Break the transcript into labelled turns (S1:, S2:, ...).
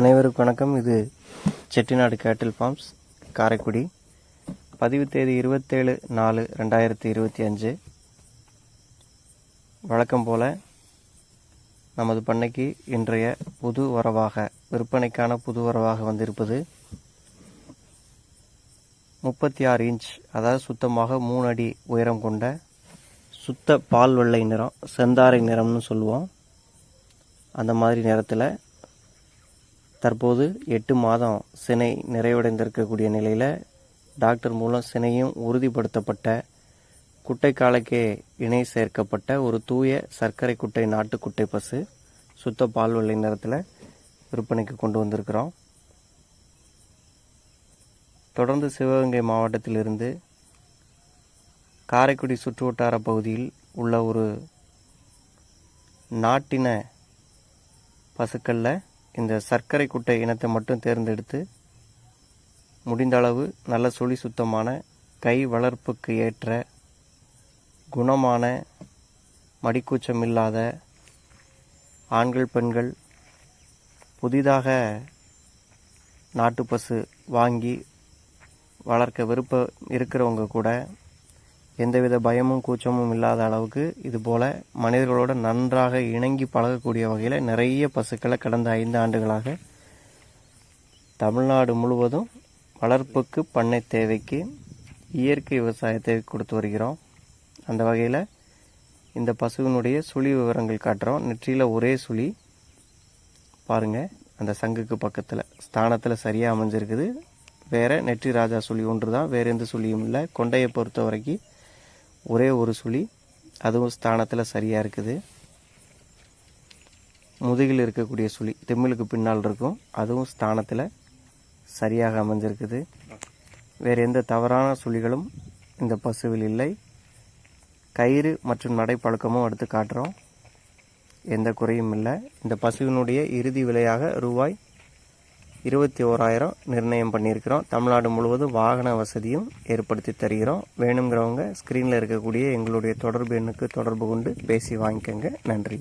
S1: அனைவருக்கும் வணக்கம். இது செட்டிநாடு கேட்டில் ஃபார்ம்ஸ் காரைக்குடி. பதிவு தேதி இருபத்தேழு நாலு ரெண்டாயிரத்தி இருபத்தி அஞ்சு. வழக்கம் போல் நமது பண்ணைக்கு இன்றைய புது வரவாக விற்பனைக்கான புது வரவாக வந்திருப்பது முப்பத்தி ஆறு இன்ச் அதாவது சுத்தமாக மூணு அடி உயரம் கொண்ட சுத்த பால் வெள்ளை நிறம் செந்தாரை நிறம்னு சொல்லுவோம். அந்த மாதிரி நிறத்தில் தற்போது எட்டு மாதம் சினை நிறைவடைந்திருக்கக்கூடிய நிலையில் டாக்டர் மூலம் சினையும் உறுதிப்படுத்தப்பட்ட குட்டை காலைக்கே இணை சேர்க்கப்பட்ட ஒரு தூய சர்க்கரை குட்டை நாட்டுக்குட்டை பசு சுத்த பால் வெள்ளை நிறத்தில் விற்பனைக்கு கொண்டு வந்திருக்கிறோம். தொடர்ந்து சிவகங்கை மாவட்டத்திலிருந்து காரைக்குடி சுற்றுவட்டார பகுதியில் உள்ள ஒரு நாட்டின பசுக்களில் இந்த சர்க்கரை குட்டை இனத்தை மட்டும் தேர்ந்தெடுத்து முடிந்த அளவு நல்ல சுழி சுத்தமான கை வளர்ப்புக்கு ஏற்ற குணமான மடிக்கூச்சம் இல்லாத ஆண்கள் பெண்கள் புதிதாக நாட்டு பசு வாங்கி வளர்க்க விருப்பம் இருக்கிறவங்க கூட எந்தவித பயமும் கூச்சமும் இல்லாத அளவுக்கு இது போல மனிதர்களோட நன்றாக இணங்கி பழகக்கூடிய வகையில் நிறைய பசுக்களை கடந்த ஐந்து ஆண்டுகளாக தமிழ்நாடு முழுவதும் வளர்ப்புக்கு பண்ணை தேவைக்கு இயற்கை விவசாயத்தை கொடுத்து வருகிறோம். அந்த வகையில் இந்த பசுவினுடைய சுழி விவரங்கள் காட்டுறோம். நெற்றியில் ஒரே சுழி. பாருங்கள் அந்த சங்குக்கு பக்கத்தில். ஸ்தானத்தில் சரியாக அமைஞ்சிருக்குது. வேறு நெற்றி ராஜா சுழி ஒன்று தான் வேறு எந்த சுழியும் இல்லை. கொண்டையை பொறுத்த வரைக்கும் ஒரே ஒரு சுழி. அதுவும் ஸ்தானத்தில் சரியாக இருக்குது. முதுகில் இருக்கக்கூடிய சுழி திம்மிலுக்கு பின்னால் இருக்கும். அதுவும் ஸ்தானத்தில் சரியாக அமைஞ்சிருக்குது. வேறு எந்த தவறான சுழிகளும் இந்த பசுவில் இல்லை. கயிறு மற்றும் நடைப்பழக்கமும் எடுத்து காட்டுறோம். எந்த குறையும் இல்லை. இந்த பசுவினுடைய இறுதி விலையாக ரூபாய் இருபத்தி ஓராயிரம் நிர்ணயம் பண்ணியிருக்கிறோம். தமிழ்நாடு முழுவதும் வாகன வசதியும் ஏற்படுத்தி தருகிறோம். வேணுங்கிறவங்க ஸ்க்ரீனில் இருக்கக்கூடிய எங்களுடைய தொடர்பு எண்ணுக்கு தொடர்பு கொண்டு பேசி வாங்கிக்கோங்க. நன்றி.